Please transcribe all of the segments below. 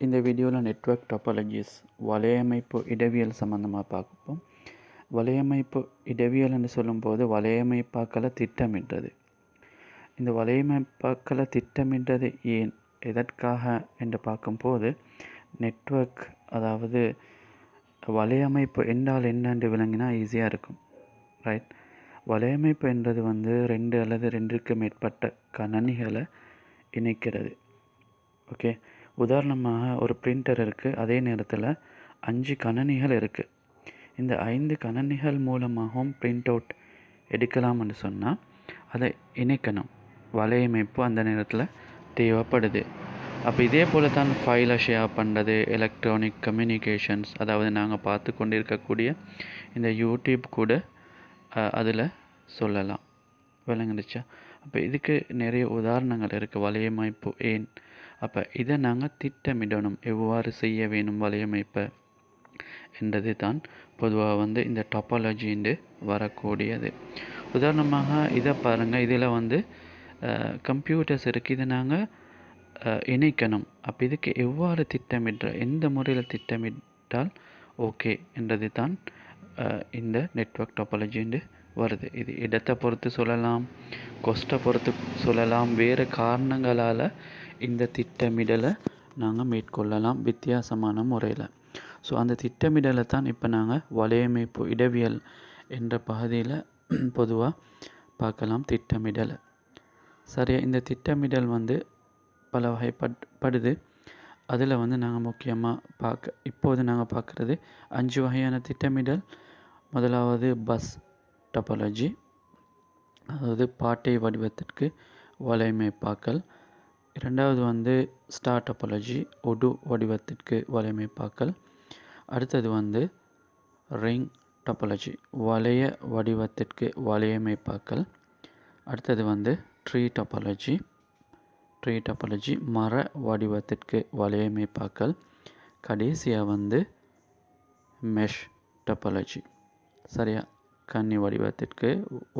இந்த வீடியோவில் நெட்வொர்க் டாபாலஜிஸ் வலையமைப்பு இடவியல் சம்மந்தமாக பார்ப்போம். வலையமைப்பு என்று சொல்லும்போது வலையமைப்பாக்களை திட்டமிடுறது இந்த வலையமைப்பாக்களை திட்டமிடுறது ஏன் எதற்காக என்று பார்க்கும்போது நெட்வொர்க் அதாவது வலையமைப்பு என்றால் என்னென்று விளங்கினா ஈஸியாக இருக்கும் ரைட் வலையமைப்பு என்றது வந்து ரெண்டு அல்லது ரெண்டுக்கு மேற்பட்ட கணனிகளை இணைக்கிறது ஓகே உதாரணமாக ஒரு பிரிண்டர் இருக்குது அதே நேரத்தில் அஞ்சு கணனிகள் இருக்குது இந்த ஐந்து கணனிகள் மூலமாகவும் பிரிண்ட் அவுட் எடுக்கலாம்னு சொன்னால் அதை இணைக்கணும். வலையமைப்பு அந்த நேரத்தில் தேவைப்படுது. அப்போ இதே போல் தான் ஃபைலை ஷேர் பண்ணுறது எலக்ட்ரானிக் கம்யூனிகேஷன்ஸ் அதாவது நாங்கள் பார்த்து கொண்டிருக்கக்கூடிய இந்த யூடியூப் கூட அதில் சொல்லலாம். விளங்குனுச்சா அப்போ இதுக்கு நிறைய உதாரணங்கள் இருக்குது வலையமைப்பு ஏன் அப்போ இதை நாங்கள் திட்டமிடணும். எவ்வாறு செய்ய வேணும் வலையமைப்பை என்றது தான் பொதுவாக வந்து இந்த டாப்பாலஜின்னு வரக்கூடியது. உதாரணமாக இதை பாருங்கள் இதில் வந்து கம்ப்யூட்டர்ஸ் இருக்குது இதை நாங்கள் இணைக்கணும். அப்போ இதுக்கு எவ்வாறு திட்டமிடுற எந்த முறையில் திட்டமிட்டால் ஓகே என்றது தான் இந்த நெட்ஒர்க் டாப்பாலஜின்னு வருது. இது இடத்தை பொறுத்து சொல்லலாம் கொஸ்ட்டை பொறுத்து சொல்லலாம் வேறு காரணங்களால் இந்த திட்டமிடலை நாங்கள் மேற்கொள்ளலாம் வித்தியாசமான முறையில். ஸோ அந்த திட்டமிடலை தான் இப்போ நாங்கள் வலையமைப்பு இடவியல் என்ற பகுதியில் பொதுவாக பார்க்கலாம் திட்டமிடலை. சரியா? இந்த திட்டமிடல் வந்து பல வகைப்படுது. அதில் வந்து நாங்கள் முக்கியமாக பார்க்க இப்போது நாங்கள் பார்க்குறது அஞ்சு வகையான திட்டமிடல். முதலாவது பஸ் டப்பாலஜி அதாவது பாட்டை வடிவத்திற்கு வலையமைப்பாக்கல் இரண்டாவது வந்து ஸ்டார் டொபாலஜி ஒடு வடிவத்திற்கு வலையமைப்பாக்கல் அடுத்தது வந்து ரிங் டப்பாலஜி வளைய வடிவத்திற்கு வலையமைப்பாக்கல் அடுத்தது வந்து ட்ரீ டப்பாலஜி ட்ரீ டொபாலஜி மர வடிவத்திற்கு வலையமைப்பாக்கல் கடைசியாக வந்து மெஷ் டொபாலஜி சரியா? கன்னி வடிவத்திற்கு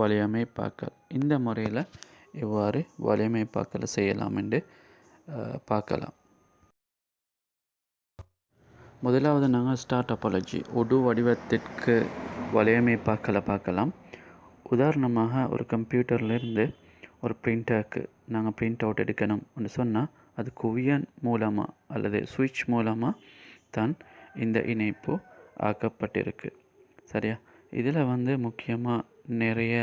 வலையமைப்பாக்கல் இந்த முறையில் எவ்வாறு வலையமைப்பாக்கல் செய்யலாம் என்று பார்க்கலாம். முதலாவது நாங்கள் ஸ்டார் டொபாலஜி ஒடு வடிவத்திற்கு வலையமைப்பாக்கலை பார்க்கலாம். உதாரணமாக ஒரு கம்ப்யூட்டர்லேருந்து ஒரு பிரிண்டருக்கு நாங்கள் பிரிண்ட் அவுட் எடுக்கணும்னு சொன்னால் அது குவியன் மூலமாக அல்லது சுவிட்ச் மூலமாக தான் இந்த இணைப்பு ஆக்கப்பட்டிருக்கு. சரியா? இதில் வந்து முக்கியமாக நிறைய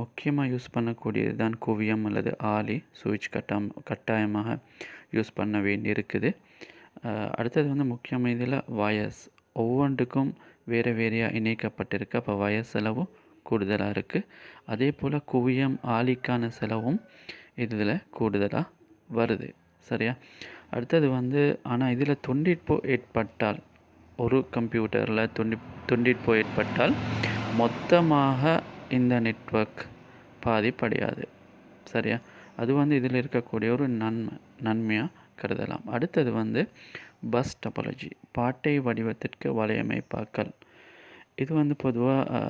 முக்கியமாக யூஸ் பண்ணக்கூடியது தான் குவியம் அல்லது ஆலி சுவிட்ச் கட்டாம் கட்டாயமாக யூஸ் பண்ண வேண்டி இருக்குது அடுத்தது வந்து முக்கியமாக இதில் வயஸ் ஒவ்வொன்றுக்கும் வேறு வேறையாக இணைக்கப்பட்டிருக்கு. அப்போ வயஸ் செலவும் கூடுதலாக இருக்குது அதே போல் குவியம் ஆலிக்கான செலவும் இதில் கூடுதலாக வருது. சரியா? அடுத்தது வந்து ஆனால் இதில் துண்டிப்பு ஏற்பட்டால் ஒரு கம்ப்யூட்டரில் துண்டி துண்டிட்டு போயிட்பட்டால் மொத்தமாக இந்த நெட்ஒர்க் பாதிப்படையாது சரியா? அது வந்து இதில் இருக்கக்கூடிய ஒரு நன்மை நன்மையாக கருதலாம். அடுத்தது வந்து பஸ் டபாலஜி பாட்டை வடிவத்திற்கு வலையமைப்பாக்கல். இது வந்து பொதுவாக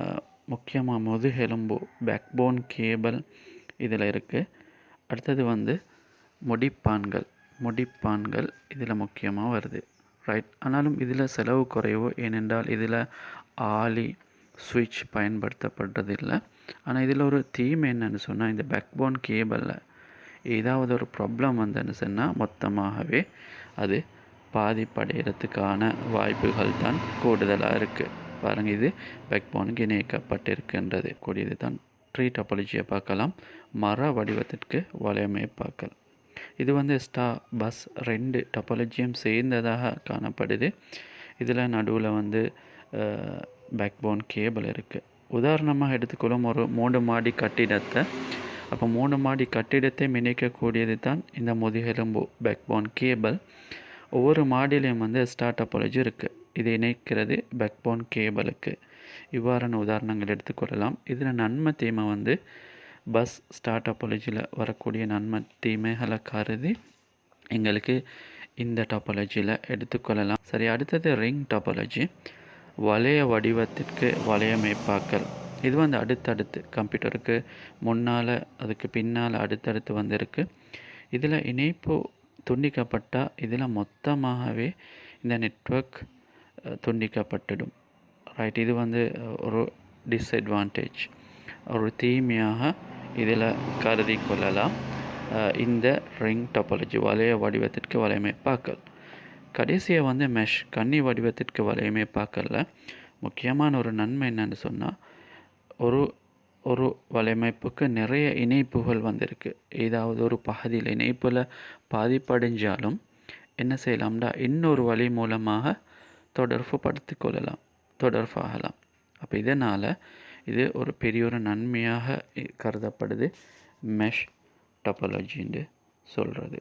முக்கியமாக முதுகெலும்பு பேக்போன் கேபிள் இதில் இருக்குது அடுத்தது வந்து முடிப்பான்கள் முடிப்பான்கள் இதில் முக்கியமாக வருது. ரைட் ஆனாலும் இதில் செலவு குறைவு ஏனென்றால் இதில் ஆலி சுவிட்ச் பயன்படுத்தப்படுறதில்லை ஆனால் இதில் ஒரு தீம் என்னன்னு சொன்னால் இந்த பேக்போன் கேபிளில் ஏதாவது ஒரு ப்ராப்ளம் வந்ததுன்னு சொன்னால் மொத்தமாகவே அது பாதிப்படைகிறதுக்கான வாய்ப்புகள் தான் கூடுதலாக இருக்குது பாருங்கள் இது பேக்போனுக்கு இணைக்கப்பட்டிருக்கின்றது. கூடியது தான் ட்ரீ டப்பாலஜியை பார்க்கலாம். மர வடிவத்திற்கு வலையமைப்பாக்கல் இது வந்து ஸ்டா பஸ் ரெண்டு டப்பாலஜியும் சேர்ந்ததாக காணப்படுது. இதில் நடுவில் வந்து பேக்போன் கேபிள் இருக்குது உதாரணமாக எடுத்துக்கொள்ளும் ஒரு மூணு மாடி கட்டிடத்தை. அப்போ மூணு மாடி கட்டிடத்தை இணைக்கக்கூடியது தான் இந்த முதுகெலும்பு பேக்போன் கேபிள் ஒவ்வொரு மாடியிலையும் வந்து ஸ்டார் டப்பாலஜி இருக்குது இது இணைக்கிறது பேக்போன் கேபிளுக்கு இவ்வாறான உதாரணங்கள் எடுத்துக்கொள்ளலாம். இதில் நன்மை தீமை வந்து பஸ் ஸ்டார்ட் அப்பாலஜியில் வரக்கூடிய நன்மை தீமைகளை கருதி எங்களுக்கு இந்த டாப்பாலஜியில் எடுத்துக்கொள்ளலாம் சரி அடுத்தது ரிங் டாப்பாலஜி வளைய வடிவத்திற்கு வளையமைப்பாக்கல் இது வந்து அடுத்தடுத்து கம்ப்யூட்டருக்கு முன்னால் அதுக்கு பின்னால் அடுத்தடுத்து வந்திருக்கு. இதில் இணைப்பு துண்டிக்கப்பட்டால் இதில் மொத்தமாகவே இந்த நெட்வொர்க் துண்டிக்கப்பட்டுடும். ரைட் இது வந்து ஒரு டிஸ்அட்வான்டேஜ் ஒரு தீமையாக இதில் கருதி கொள்ளலாம். இந்த ரிங் டொபாலஜி வளைய வடிவத்திற்கு வலையமைப்பாக்கல் கடைசியாக வந்து மெஷ் கன்னி வடிவத்திற்கு வலையமைப்பாக்கல்ல முக்கியமான ஒரு நன்மை என்னன்னு சொன்னால் ஒரு ஒரு வலையமைப்புக்கு நிறைய இணைப்புகள் வந்திருக்கு. ஏதாவது ஒரு பகுதியில் இணைப்பில் பாதிப்படைஞ்சாலும் என்ன செய்யலாம்டா இன்னொரு வழி மூலமாக தொடர்பு படுத்தி கொள்ளலாம் தொடர்பாகலாம். அப்போ இதனால் இது ஒரு பெரிய ஒரு நன்மையாக கருதப்படுது. மெஷ் டப்பாலஜின்னு சொல்கிறது